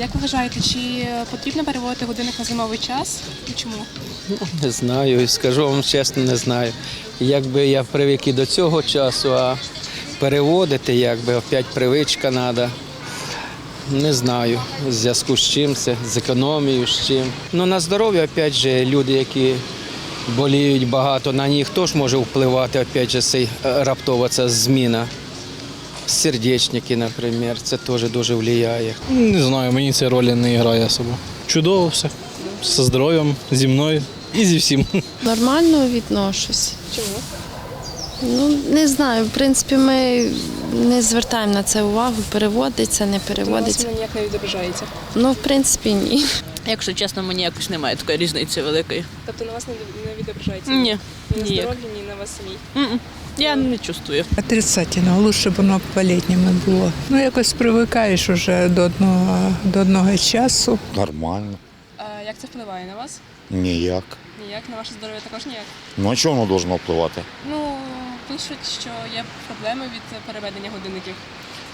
Як ви вважаєте, чи потрібно переводити годинник на зимовий час і чому? Не знаю, скажу вам чесно, не знаю. Якби я привик і до цього часу, а переводити, якби опять привичка треба. Не знаю, в зв'язку з чим це, з економією, з чим. Ну на здоров'я, опять же, люди, які боліють багато, на них теж може впливати, опять же, цей е, раптова ця зміна. Сердечники, наприклад, це теж дуже впливає. Не знаю, мені ця роль не грає особо. Чудово все. Зі здоров'ям, зі мною і зі всім. Нормально відношусь. Чому? Ну, не знаю. В принципі, ми не звертаємо на це увагу, переводиться, не переводиться. воно ніяк не відображається. Ну, в принципі, ні. Якщо чесно, мені якось немає такої різниці великої. Тобто на вас не, не відображається? Ні, Ні на ніяк. здоров'ї, ні на вас самій. Я не чувствую. Отрицательно, лучше б воно по-літньому було. Ну, якось привикаєш уже до одного, до одного часу. Нормально, А як це впливає на вас? ніяк. Ніяк, на ваше здоров'я також ніяк. Ну а чого воно должно впливати? Ну, пишуть, що є проблеми від переведення годинників.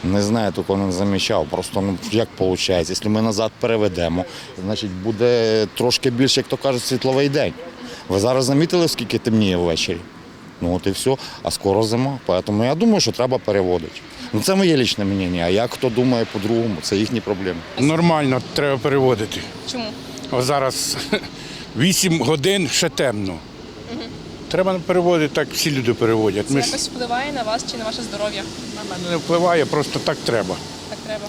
Не знаю, такого не замічав. Просто ну як виходить, якщо ми назад переведемо, значить буде трошки більше, як то кажуть, світловий день. Ви зараз замітили, скільки темніє ввечері? Ну от і все. А скоро зима. Тому я думаю, що треба переводити. Ну це моє лічне мнення. А як хто думає по-другому, це їхні проблеми. Нормально треба переводити. Чому? О, зараз 8 годин ще темно. Треба переводити, так всі люди переводять. Це Ми якось впливає на вас чи на ваше здоров'я? на мене не впливає, просто так треба. Так треба.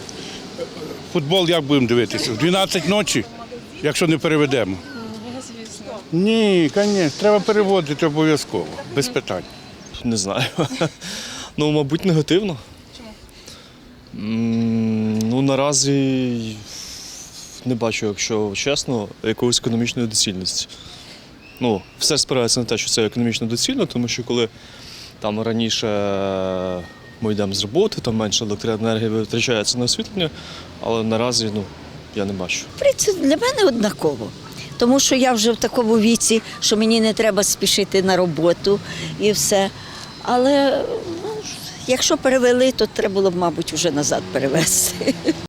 Футбол як будемо дивитися? В 12 ночі, якщо не переведемо. Ні, звісно. Треба переводити обов'язково, без питань. Не знаю. Ну, мабуть, негативно. Чому? Ну, наразі не бачу, якщо чесно, якоїсь економічної доцільності. Ну, все спирається на те, що це економічно доцільно, тому що коли там раніше ми йдемо з роботи, там менше електроенергії витрачається на освітлення, але наразі ну, я не бачу. В принципі, для мене однаково. Тому що я вже в такому віці, що мені не треба спішити на роботу і все. Але ну, якщо перевели, то треба було б, мабуть, вже назад перевезти.